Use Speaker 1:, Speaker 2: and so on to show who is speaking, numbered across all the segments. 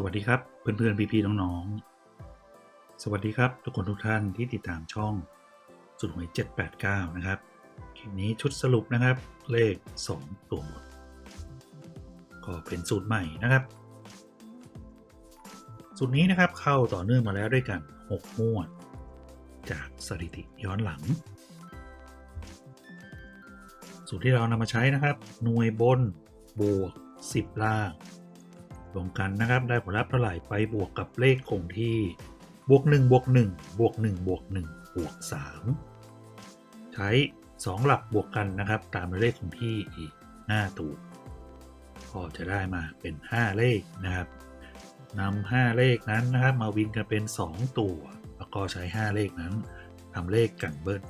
Speaker 1: สวัสดีครับเพื่อนๆพี่ๆน้องๆ สวัสดีครับทุกคนทุกท่านที่ติดตามช่องสุดหวย789 นะครับคลิปนี้ชุดสรุปนะครับ เลข 2 ตัวหมดก็เป็นสูตรใหม่นะครับ สูตรนี้นะครับเข้าต่อเนื่องมาแล้วด้วยกัน 6 งวด จากสถิติย้อนหลัง สูตรที่เรานำมาใช้นะครับ หน่วยบนบวก 10 ล่าง รวมกันนะครับได้ผลลัพธ์เท่าไหร่ไปบวกกับเลขคงที่บวก1บวก1บวก1บวก1บวก3ใช้ 2 หลักบวกกันนะครับ ตามด้วยเลขคงที่อีก5ตัวก็จะได้มาเป็น 5 เลขนะครับนำ5เลขนั้นนะครับ มาวินกันเป็น 2 ตัว แล้วก็ใช้ 5 เลขนั้นทำเลขกันเบิ้ล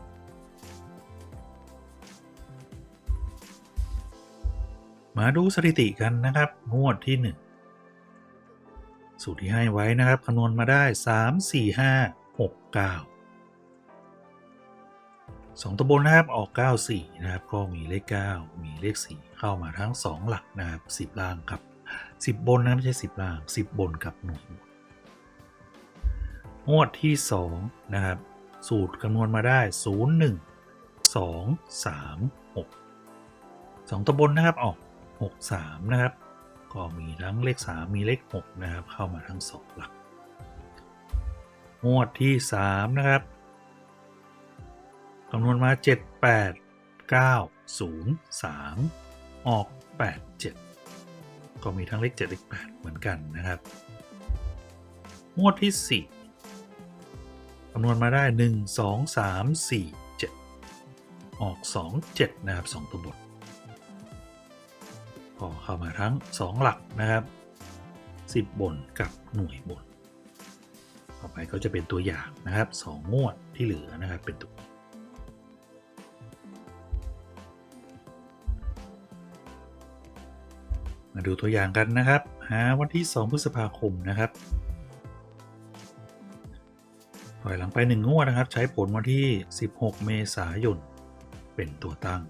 Speaker 1: มาดูสถิติกันนะครับงวดที่ 1 สูตรที่ให้ไว้นะครับคำนวณมาได้ 3 4 5 6 9 2 ตัวบนนะครับออก 9 4 นะครับ ก็มีเลข 9 มีเลข 4 เข้ามาทั้ง 2 หลักนะครับ 10 ล่างกับ 10 บนนะไม่ใช่ 10 ล่าง 10 บนกับหน่วยงวดที่ 2 นะครับ สูตรคำนวณมาได้ 0 1 2 3 6 2 ตัวบนนะครับออก 6 3 นะครับ ก็มีทั้งเลข 3 มีเลข 6 นะครับ เข้ามาทั้ง 2 หลักงวดที่ 3 นะครับคำนวณมา 7 8 9 0 3 ออก 8 7 ก็มีทั้งเลข 7 เลข 8 เหมือนกันนะครับงวดที่ 4 คำนวณมาได้ 1 2 3 4 7 ออก 2 7 นะครับ 2 ตัวบน ก็เข้ามาทั้ง 2 หลักนะครับ 10 บนกับหน่วยบน ต่อไปก็จะเป็นตัวอย่างนะครับ 2 งวดที่เหลือนะครับเป็นตัวมาดูตัวอย่างกันนะครับ หาวันที่ 2 พฤษภาคมนะครับถอยหลังไป 1 งวดนะครับ ใช้ผลวันที่ 16 เมษายน เป็นตัวตั้ง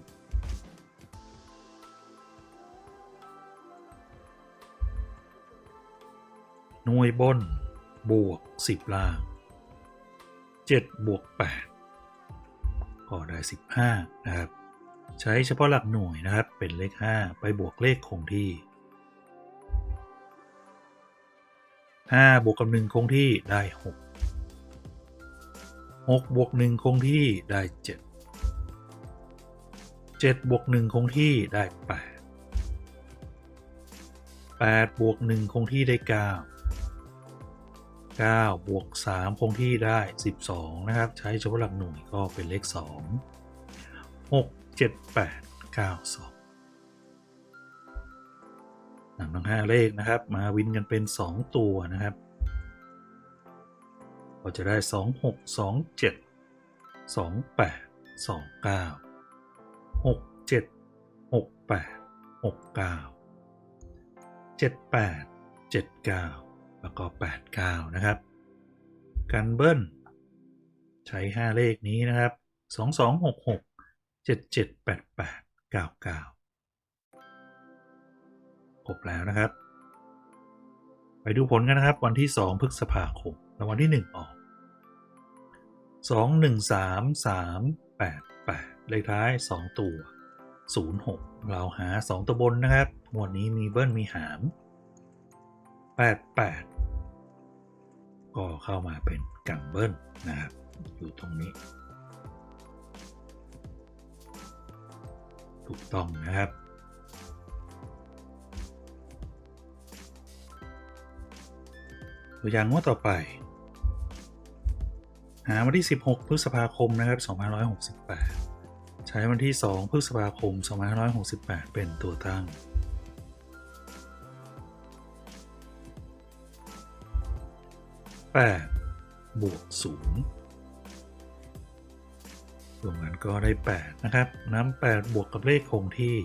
Speaker 1: หน่วยบน บวก 10 ล่าง 7 บวก 8 ก็ได้ 15 นะครับ ใช้เฉพาะหลักหน่วยนะครับ เป็นเลข 5 ไปบวกเลขคงที่ 5 บวกกับ 1 คงที่ได้ 6 6 บวก 1 คงที่ได้ 7 7 บวก 1 คงที่ได้ 8 8 บวก 1 คงที่ได้ 9 9 บวก 3 คงที่ได้ 12 นะครับ ใช้เฉพาะหลักหน่วยก็เป็นเลข 2 6 7 8 9 2นำทั้ง 5 เลขนะครับ มาวินกันเป็น 2 ตัวนะครับ ก็จะได้ 2 6 2 7 2 8 2 9 6 7 6 8 6 9 7 8 7 9 แล้วก็89 นะครับ กันเบิ้ล ใช้ 5 เลขนี้นะครับ 2266 7788 99 ครบแล้วนะครับ ไปดูผลกันนะครับ วันที่ 2 พฤษภาคมรางวัลที่ 1 ออก 2 1 3 3 8 8 เลขท้าย 2 ตัว 06 เราหา 2 ตัวบนนะครับ งวดนี้มีเบิ้ลมีหาม 88 ก็เข้ามาเป็นกังเบิ้ลนะครับอยู่ตรงนี้ ถูกต้องนะครับ ตัวอย่างงวดต่อไป หาวันที่ 16 พฤษภาคมนะครับ2568 ใช้วันที่ 2 พฤษภาคม2568 เป็นตัวตั้ง 8 บวก 0 รวมกันก็ได้ 8 นะครับ น้ำ8บวกกับเลขคงที่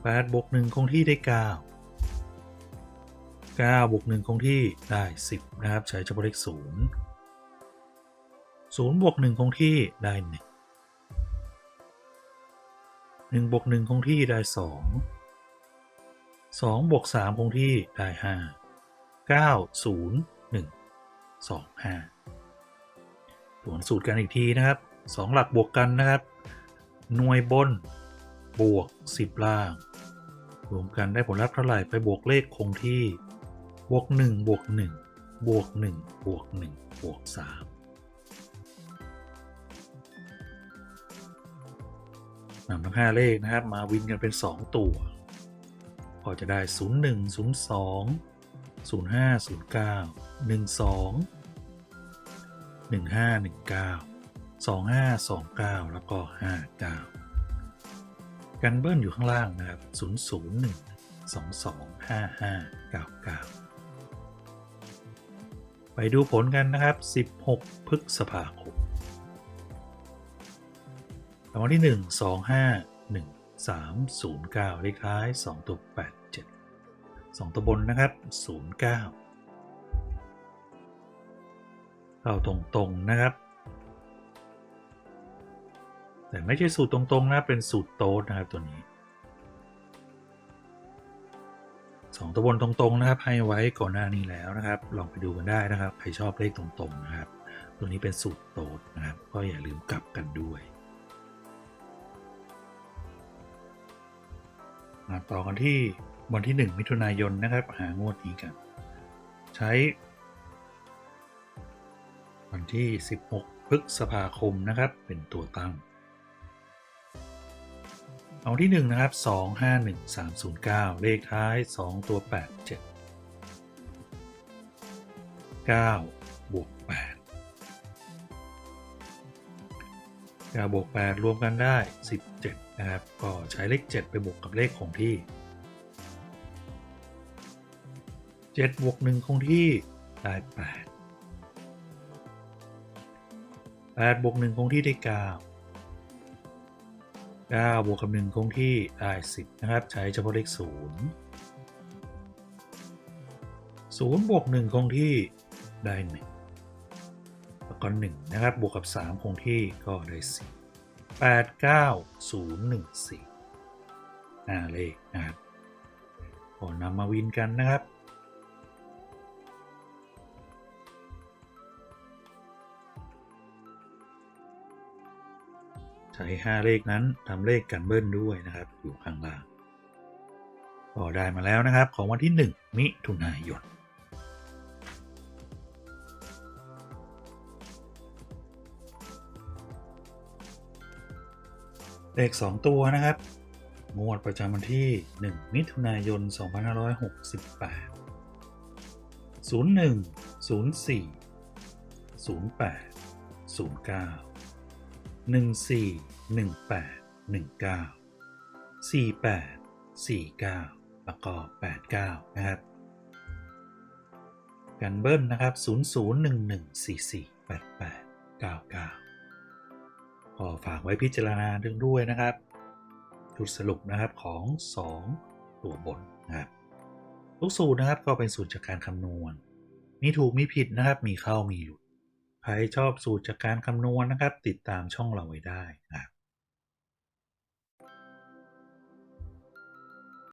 Speaker 1: 8 บวก 1 คงที่ได้ 9 9บวก1คงที่ได้ 10 นะครับ ใช้เฉพาะเลข 0 0บวก1คงที่ได้ 1 1บวก1คงที่ได้ 2 2บวก3คงที่ได้ 5 9 0 1 2 5ตรวจสูตรกันอีกทีนะครับ 2 หลักบวกกันนะครับ หน่วยบนบวก 10 ล่าง รวมกันได้ผลลัพธ์เท่าไหร่ไปบวกเลขคงที่บวก1บวก1บวก1บวก1บวก3นำทั้ง 5 เลขนะครับ มาวินกันเป็น 2 ตัว ก็จะได้ 0 1 0 2 0 5 0 9 1 2 1 5 1 9 2 5 2 9 แล้วก็ 5 9 กันเบิ้ลอยู่ข้างล่างนะครับ 0 0 1 2 2 5 5 9 9 ไปดูผลกันนะครับ 16 พฤษภาคมรางวัลที่ 1 2 5 1 3 0 9 เลขท้าย 2 ตัว 8 2ตัวบนนะครับ 0 9เข้าตรงๆนะครับ แต่ไม่ใช่สูตรตรงๆนะ เป็นสูตรโต๊ดนะครับตัวนี้สองตัวบนตรงๆนะครับ ให้ไว้ก่อนหน้านี้แล้วนะครับ ลองไปดูกันได้นะครับ ใครชอบเลขตรงๆนะครับ ตัวนี้เป็นสูตรโต๊ดนะครับ ก็อย่าลืมกลับกันด้วยมาต่อกันที่ วันที่ 1 มิถุนายนนะครับ หางวดนี้กัน ใช้ วันที่ 16 พฤษภาคมนะครับ เป็นตัวตั้ง เอาที่ 1 นะครับ 2 5 1 3 0 9 เลขท้าย 2 ตัว 8 7 9 บวก 8 9บวก 8 รวมกันได้ 17 นะครับ ก็ใช้เลข 7 ไปบวกกับเลขคงที่ 7บวก1คงที่ได้8 8บวก1คงที่ได้ 9 9บวกกับ1คงที่ได้ 10 นะครับ ใช้เฉพาะเลข 0 0บวก1คงที่ได้ 1 แล้วก็ 1 นะครับ บวกกับ 3 คงที่ก็ได้4 8 9 0 1 4ห้าเลขนะครับก็นำมาวินกันนะครับ 5 เลขนั้นทำเลขกันเบิ้ลด้วยนะครับ อยู่ข้างล่างก็ได้มาแล้วนะครับของวันที่ 1 มิถุนายนเลข2ตัวนะครับงวดประจำวันที่ 1 มิถุนายน 2568 01 04 08 09 14 18 19 48 49 แล้วก็ 89 นะครับกันเบิ้ลนะครับ 0011448899 ก็ฝากไว้พิจารณาดึงด้วยนะครับ ชุดสรุปนะครับของ 2 ตัวบนนะครับทุกสูตรนะครับก็เป็นสูตรจากการคำนวณ มีถูกมีผิดนะครับ มีเข้ามีหลุด ใครชอบสูตรจากการคำนวณนะครับ ติดตามช่องเราไว้ได้นะครับ